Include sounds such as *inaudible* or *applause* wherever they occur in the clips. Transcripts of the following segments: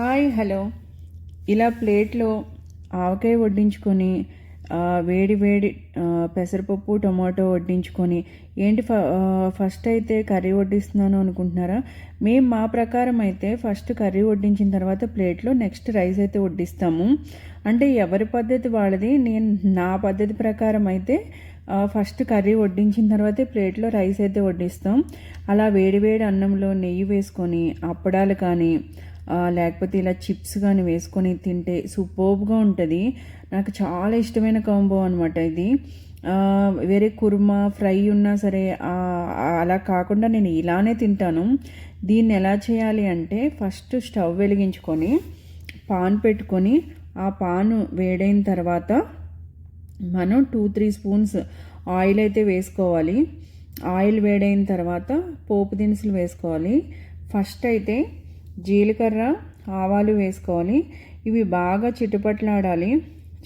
Hi hello. ఇలా ప్లేట్లో ఆవకాయ వడ్డించుకొని వేడి వేడి పెసరపప్పు టొమాటో వడ్డించుకొని ఏంటి ఫ ఫస్ట్ అయితే కర్రీ వడ్డిస్తున్నాను అనుకుంటున్నారా? మేము మా ప్రకారం అయితే ఫస్ట్ కర్రీ వడ్డించిన తర్వాత ప్లేట్లో నెక్స్ట్ రైస్ అయితే వడ్డిస్తాము. అంటే ఎవరి పద్ధతి వాళ్ళది నేను నా పద్ధతి ప్రకారం అయితే ఫస్ట్ కర్రీ వడ్డించిన తర్వాతే ప్లేట్లో రైస్ అయితే వడ్డిస్తాం. అలా వేడి వేడి అన్నంలో నెయ్యి వేసుకొని అప్పడాలు కానీ లేకపోతే ఇలా చిప్స్ కానీ వేసుకొని తింటే సూపర్బ్గా ఉంటుంది. నాకు చాలా ఇష్టమైన కాంబో అనమాట ఇది. వేరే కుర్మా ఫ్రై ఉన్నా సరే అలా కాకుండా నేను ఇలానే తింటాను. దీన్ని ఎలా చేయాలి అంటే ఫస్ట్ స్టవ్ వెలిగించుకొని పాన్ పెట్టుకొని ఆ పాను వేడైన తర్వాత మనం టూ త్రీ స్పూన్స్ ఆయిల్ అయితే వేసుకోవాలి. ఆయిల్ వేడైన తర్వాత పోపు దినుసులు వేసుకోవాలి. ఫస్ట్ అయితే జీలకర్ర ఆవాలు వేసుకోవాలి. ఇవి బాగా చిటుపట్లాడాలి.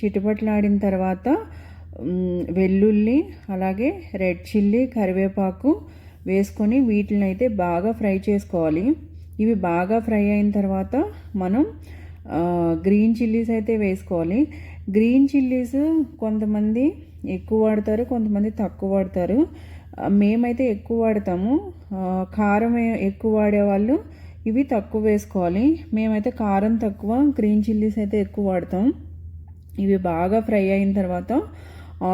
చిటుపట్లాడిన తర్వాత వెల్లుల్లి అలాగే రెడ్ చిల్లీ కరివేపాకు వేసుకొని వీటిని అయితే బాగా ఫ్రై చేసుకోవాలి. ఇవి బాగా ఫ్రై అయిన తర్వాత మనం గ్రీన్ చిల్లీస్ అయితే వేసుకోవాలి. గ్రీన్ చిల్లీస్ కొంతమంది ఎక్కువ వాడతారు కొంతమంది తక్కువ వాడతారు. మేమైతే ఎక్కువ వాడతాము. కారం ఎక్కువ వాడేవాళ్ళు ఇవి తక్కువ వేసుకోవాలి. మేమైతే కారం తక్కువ గ్రీన్ చిల్లీస్ అయితే ఎక్కువ వాడతాం. ఇవి బాగా ఫ్రై అయిన తర్వాత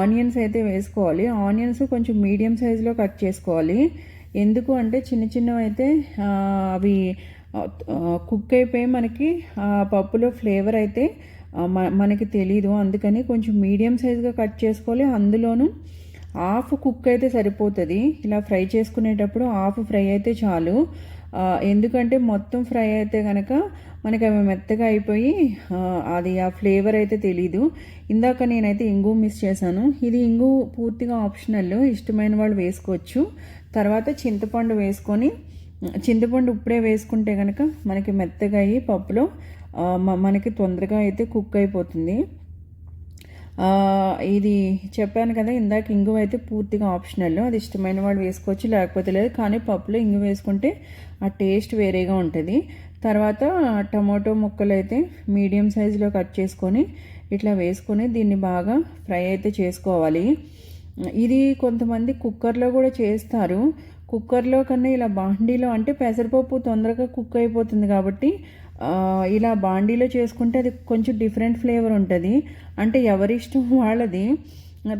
ఆనియన్స్ అయితే వేసుకోవాలి. ఆనియన్స్ కొంచెం మీడియం సైజులో కట్ చేసుకోవాలి. ఎందుకు అంటే చిన్న చిన్నవి అయితే అవి కుక్ అయిపోయి మనకి పప్పులో ఫ్లేవర్ అయితే మనకి తెలీదు. అందుకని కొంచెం మీడియం సైజుగా కట్ చేసుకోవాలి. అందులోనూ హాఫ్ కుక్ అయితే సరిపోతుంది. ఇలా ఫ్రై చేసుకునేటప్పుడు హాఫ్ ఫ్రై అయితే చాలు. ఎందుకంటే మొత్తం ఫ్రై అయితే కనుక మనకి అవి మెత్తగా అయిపోయి అది ఆ ఫ్లేవర్ అయితే తెలీదు. ఇందాక నేనైతే ఇంగు మిస్ చేశాను. ఇది ఇంగు పూర్తిగా ఆప్షనల్. ఇష్టమైన వాళ్ళు వేసుకోవచ్చు. తర్వాత చింతపండు వేసుకొని చింతపండు ఇప్పుడే వేసుకుంటే కనుక మనకి మెత్తగా అయ్యి పప్పులో మనకి తొందరగా అయితే కుక్ అయిపోతుంది. ఇది చెప్పాను కదా ఇందాక ఇంగువ అయితే పూర్తిగా ఆప్షనల్ అది ఇష్టమైన వాళ్ళు వేసుకోవచ్చు లేకపోతే లేదు. కానీ పప్పులో ఇంగు వేసుకుంటే ఆ టేస్ట్ వేరేగా ఉంటుంది. తర్వాత టమాటో ముక్కలు అయితే మీడియం సైజులో కట్ చేసుకొని ఇట్లా వేసుకొని దీన్ని బాగా ఫ్రై అయితే చేసుకోవాలి. ఇది కొంతమంది కుక్కర్లో కూడా చేస్తారు. కుక్కర్లో కన్నా ఇలా బాండీలో అంటే పెసరపప్పు తొందరగా కుక్ అయిపోతుంది కాబట్టి ఇలా బాండీలో చేసుకుంటే అది కొంచెం డిఫరెంట్ ఫ్లేవర్ ఉంటుంది. అంటే ఎవరి ఇష్టం *laughs* వాళ్ళది.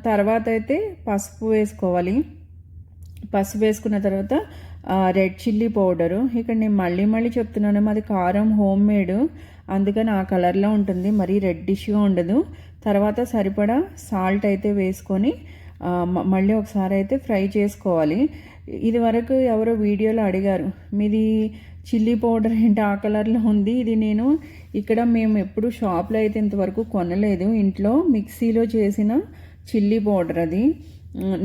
తర్వాత అయితే పసుపు వేసుకోవాలి. పసుపు వేసుకున్న తర్వాత రెడ్ చిల్లీ పౌడరు ఇక్కడ నేను మళ్ళీ మళ్ళీ చెప్తున్నాను మాది కారం హోమ్ మేడ్ అందుకని ఆ కలర్లో ఉంటుంది మరీ రెడ్డిష్గా ఉండదు. తర్వాత సరిపడా సాల్ట్ అయితే వేసుకొని మళ్ళీ ఒకసారి అయితే ఫ్రై చేసుకోవాలి. ఇది వరకు ఎవరో వీడియోలో అడిగారు మీది చిల్లీ పౌడర్ ఏంటి? ఆ కలర్లో ఉంది. ఇది నేను ఇక్కడ మేము ఎప్పుడు షాప్లో అయితే ఇంతవరకు కొనలేదు. ఇంట్లో మిక్సీలో చేసిన చిల్లీ పౌడర్ అది.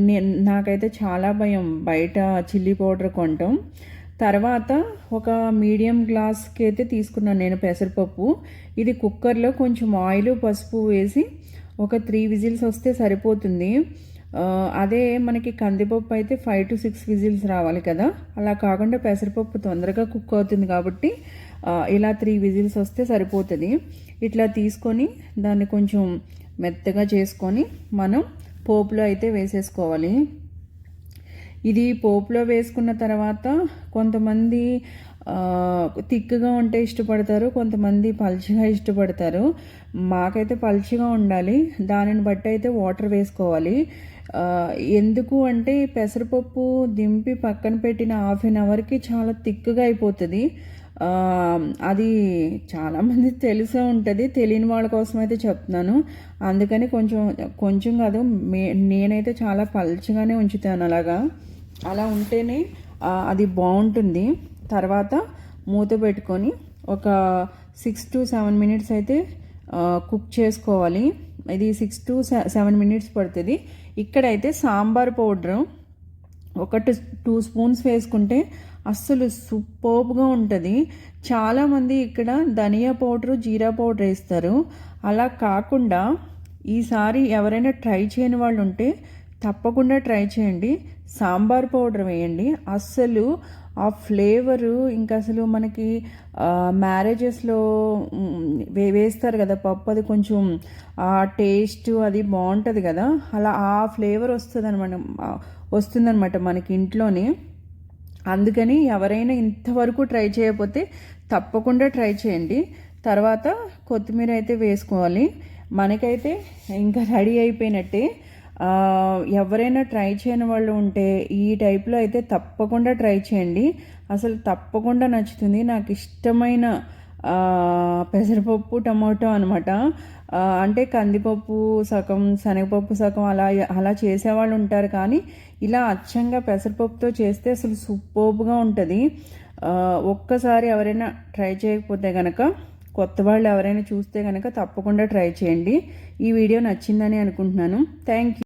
నేను నాకైతే చాలా భయం బయట చిల్లీ పౌడర్ కొనటం. తర్వాత ఒక మీడియం గ్లాస్కి అయితే తీసుకున్నాను నేను పెసరపప్పు. ఇది కుక్కర్లో కొంచెం ఆయిల్ పసుపు వేసి ఒక త్రీ విజిల్స్ వస్తే సరిపోతుంది. అదే మనకి కందిపప్పు అయితే ఫైవ్ టు సిక్స్ విజిల్స్ రావాలి కదా. అలా కాకుండా పెసరపప్పు తొందరగా కుక్ అవుతుంది కాబట్టి ఇలా త్రీ విజిల్స్ వస్తే సరిపోతుంది. ఇట్లా తీసుకొని దాన్ని కొంచెం మెత్తగా చేసుకొని మనం పోపులో అయితే వేసేసుకోవాలి. ఇది పోపులో వేసుకున్న తర్వాత కొంతమంది తిక్కుగా ఉంటే ఇష్టపడతారు కొంతమంది పల్చగా ఇష్టపడతారు. మాకైతే పల్చగా ఉండాలి దానిని బట్టి అయితే వాటర్ వేసుకోవాలి. ఎందుకు అంటే పెసరపప్పు దింపి పక్కన పెట్టిన హాఫ్ అన్ అవర్కి చాలా తిక్కుగా అయిపోతుంది. అది చాలామంది తెలిసే ఉంటుంది తెలియని వాళ్ళ కోసం అయితే చెప్తున్నాను. అందుకని కొంచెం కొంచెం కాదు మే నేనైతే చాలా పల్చగానే ఉంచుతాను అలాగా. అలా ఉంటేనే అది బాగుంటుంది. తర్వాత మూత పెట్టుకొని ఒక సిక్స్ టు సెవెన్ మినిట్స్ అయితే కుక్ చేసుకోవాలి. ఇది సిక్స్ టు సెవెన్ మినిట్స్ పడుతుంది. ఇక్కడైతే సాంబార్ పౌడరు ఒక టూ స్పూన్స్ వేసుకుంటే అస్సలు సూపర్గా ఉంటుంది. చాలామంది ఇక్కడ ధనియా పౌడరు జీరా పౌడర్ వేస్తారు. అలా కాకుండా ఈసారి ఎవరైనా ట్రై చేయని వాళ్ళు ఉంటే తప్పకుండా ట్రై చేయండి. సాంబార్ పౌడర్ వేయండి. అస్సలు ఆ ఫ్లేవరు ఇంకా అసలు మనకి మ్యారేజెస్లో వే వేస్తారు కదా పప్పు అది కొంచెం ఆ టేస్ట్ అది బాగుంటుంది కదా అలా ఆ ఫ్లేవర్ వస్తుంది అనమాట వస్తుందన్నమాట మనకి ఇంట్లోనే. అందుకని ఎవరైనా ఇంతవరకు ట్రై చేయకపోతే తప్పకుండా ట్రై చేయండి. తర్వాత కొత్తిమీర అయితే వేసుకోవాలి. మనకైతే ఇంకా రెడీ అయిపోయినట్టే. ఎవరైనా ట్రై చేయని వాళ్ళు ఉంటే ఈ టైప్లో అయితే తప్పకుండా ట్రై చేయండి. అసలు తప్పకుండా నచ్చుతుంది. నాకు ఇష్టమైన పెసరపప్పు టమాటో అనమాట. అంటే కందిపప్పు సగం శనగపప్పు సగం అలా అలా చేసేవాళ్ళు ఉంటారు. కానీ ఇలా అచ్చంగా పెసరపప్పుతో చేస్తే అసలు సూపర్గా ఉంటుంది. ఒక్కసారి ఎవరైనా ట్రై చేయకపోతే కనుక కొత్త వాళ్ళు ఎవరైనా చూస్తే కనుక తప్పకుండా ట్రై చేయండి. ఈ వీడియో నచ్చిందని అనుకుంటున్నాను. Thank you